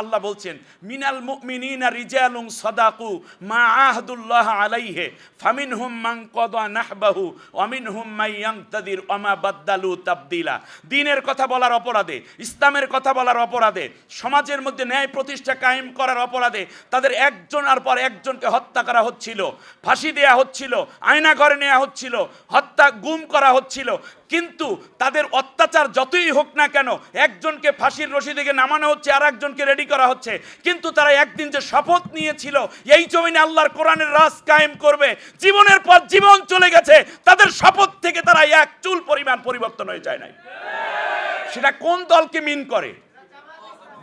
আল্লাহ বলছেন, মিনাল মুমিনিনা রিজালুন সাদাকু মা আহদুল্লাহ আলাইহে, ফামিনহুম মান কদা নাহবাহু, ওয়া মিনহুম মান ইয়ানতাদির ওয়া মা বাদদালু তাবদিলা। দ্বীনের কথা বলার অপরাধে, ইসলামের কথা বলার অপরাধে, সমাজের মধ্যে ন্যায় প্রতিষ্ঠা কায়েম করার অপরাধে তাদের একজন আর পর একজনকে হত্যা করা হচ্ছিল, ফাঁসি দেয়া হচ্ছিল আয়না ঘরে নেওয়া হচ্ছিল, হত্যা গুম করা হচ্ছিল। কিন্তু তাদের অত্যাচার যতই হোক না কেন, একজনকে ফাঁসির রশি থেকে নামানো হচ্ছে, আর একজনকে রেডি করা হচ্ছে। কিন্তু তারা একদিন যে শপথ নিয়েছিল, এই জমিনে আল্লাহর কোরআনের রাজ কায়েম করবে, জীবনের পর জীবন চলে গেছে, তাদের শপথ থেকে তারা এক চুল পরিমাণ পরিবর্তন হয়ে যায় নাই। সেটা কোন দলকে মিন করে?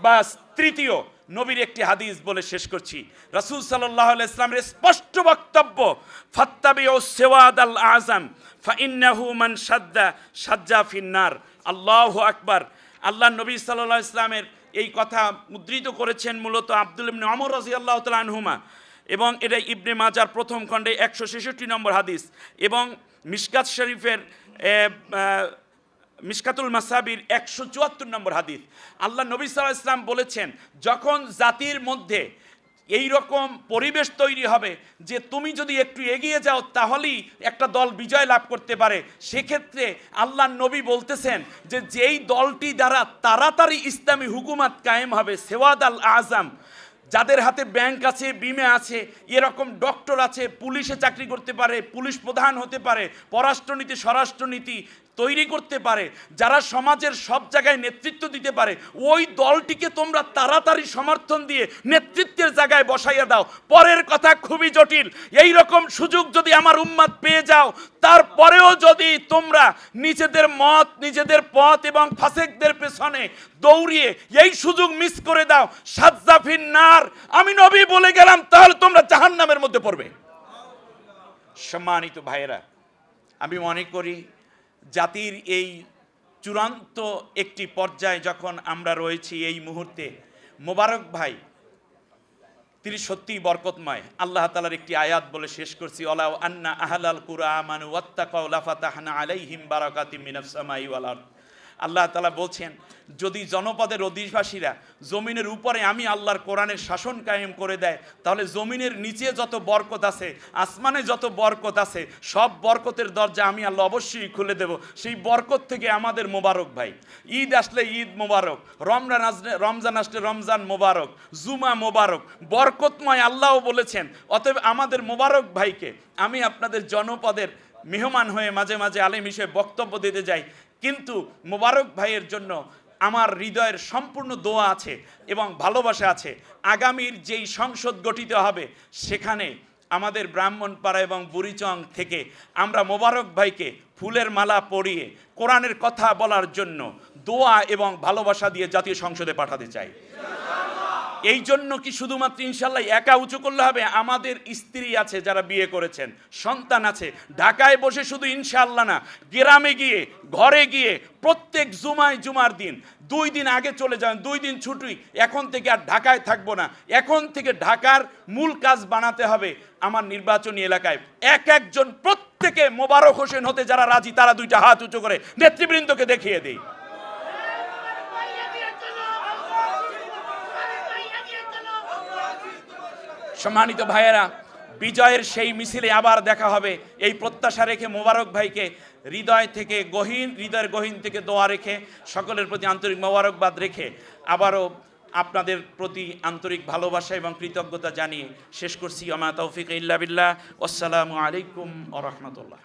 বাস, তৃতীয় নবীর একটি হাদিস বলে শেষ করছি। রাসূল আলাইহি ইসলামের স্পষ্ট বক্তব্য ফাত্তাবি ও সেওয়াদ আল আজম ফাইন্নাহু মান সাদ্দা সাজ্জা ফিন্নার। আল্লাহু আকবার। আল্লাহ নবী আলাইহি ইসলামের এই কথা মুদ্রিত করেছেন মূলত আব্দুল ইবনে ওমর রাদিয়াল্লাহু তাআলা আনহুমা। এবং এটা ইবনে মাজার প্রথম খণ্ডে একশো ছেষট্টি নম্বর হাদিস। এবং মিশকাত শরীফের মিশকাতুল মাসাবির একশো চুয়াত্তর নম্বর হাদিস। আল্লাহ নবী সাল্লাহ ইসলাম বলেছেন, যখন জাতির মধ্যে এই রকম পরিবেশ তৈরি হবে যে তুমি যদি একটু এগিয়ে যাও, তাহলেই একটা দল বিজয় লাভ করতে পারে। সেক্ষেত্রে আল্লাহ নবী বলতেছেন যে, যেই দলটি দ্বারা তাড়াতাড়ি ইসলামী হুকুমাত কায়েম হবে, সেওয়াদ আল আজম, যাদের হাতে ব্যাংক আছে, বিমে আছে, এরকম ডক্টর আছে, পুলিশে চাকরি করতে পারে, পুলিশ প্রধান হতে পারে, পররাষ্ট্রনীতি, স্বরাষ্ট্রনীতি তৈরি করতে পারে, যারা সমাজের সব জায়গায় নেতৃত্ব দিতে পারে, ওই দলটিকে তোমরা তাড়াতাড়ি সমর্থন দিয়ে নেতৃত্বের জায়গায় বসাইয়া দাও। পরের কথা খুবই জটিল এই রকম সুযোগ যদি আমার উম্মাদ পেয়ে যাও, তারপরেও যদি তোমরা নিজেদের মত, নিজেদের পথ এবং ফাসেকদের পেছনে দৌড়িয়ে এই সুযোগ মিস করে দাও সাজ্জাফিন নার আমি নবী বলে গেলাম, তাহলে তোমরা জাহান্নামের মধ্যে পড়বে। সম্মানিত ভাইয়েরা, আমি মনে করি জাতির এই চূড়ান্ত একটি পর্যায়ে যখন আমরা রয়েছি এই মুহূর্তে, মোবারক ভাই, তিনি সত্যিই বরকতময়। আল্লাহ তালার একটি আয়াত বলে শেষ করছি অলাউ আন্না আহলাল কুরা মানু ওয়াত্তাকাউ লাফাতাহনা আলাইহিম বারাকাতিম মিনাস আল্লাহ তালা বলছেন, যদি জনপদের অধিবাসীরা জমিনের উপরে আমি আল্লাহর কোরআনের শাসন কায়েম করে দেয়, তাহলে জমিনের নিচে যত বরকত আছে, আসমানে যত বরকত আছে, সব বরকতের দরজা আমি আল্লাহ অবশ্যই খুলে দেব। সেই বরকত থেকে আমাদের মোবারক ভাই। ঈদ আসলে ঈদ মোবারক, রমজান আসলে রমজান আসলে রমজান মোবারক, জুমা মোবারক, বরকতময় আল্লাহও বলেছেন। অতএব আমাদের মোবারক ভাইকে আমি আপনাদের জনপদের মেহমান হয়ে মাঝে মাঝে আলেম হিসেবে বক্তব্য দিতে যাই। কিন্তু মোবারক ভাইয়ের জন্য আমার হৃদয়ের সম্পূর্ণ দোয়া আছে এবং ভালোবাসা আছে। আগামীর যেই সংসদ গঠিত হবে, সেখানে আমাদের ব্রাহ্মণপাড়া এবং বুড়িচং থেকে আমরা মোবারক ভাইকে ফুলের মালা পরিয়ে কোরআনের কথা বলার জন্য দোয়া এবং ভালোবাসা দিয়ে জাতীয় সংসদে পাঠাতে চাই। এই জন্য কি শুধুমাত্র ইনশাল্লাহ একা উঁচু করলে হবে? আমাদের স্ত্রী আছে যারা বিয়ে করেছেন, সন্তান আছে। ঢাকায় বসে শুধু ইনশাল্লাহ না, গ্রামে গিয়ে, ঘরে গিয়ে, প্রত্যেক জুমায় জুমার দিন, দুই দিন আগে চলে যান, দুই দিন ছুটি, এখন থেকে আর ঢাকায় থাকব না। এখন থেকে ঢাকার মূল কাজ বানাতে হবে আমার নির্বাচনী এলাকায়। এক একজন প্রত্যেকে মোবারক হোসেন হতে যারা রাজি, তারা দুইটা হাত উঁচু করে। নেতৃবৃন্দকে দেখিয়ে দেই। সম্মানিত ভাইয়েরা, বিজয়ের সেই মিছিলে আবার দেখা হবে। এই প্রত্যাশা রেখে মোবারক ভাইকে হৃদয় থেকে গহীন, হৃদয়ের গহীন থেকে দোয়া রেখে, সকলের প্রতি আন্তরিক মোবারকবাদ রেখে আবারও আপনাদের প্রতি আন্তরিক ভালোবাসা এবং কৃতজ্ঞতা জানিয়ে শেষ করছি। আমা তৌফিক ইল্লা বিল্লাহ। আসসালামু আলাইকুম ও রহমতুল্লাহ।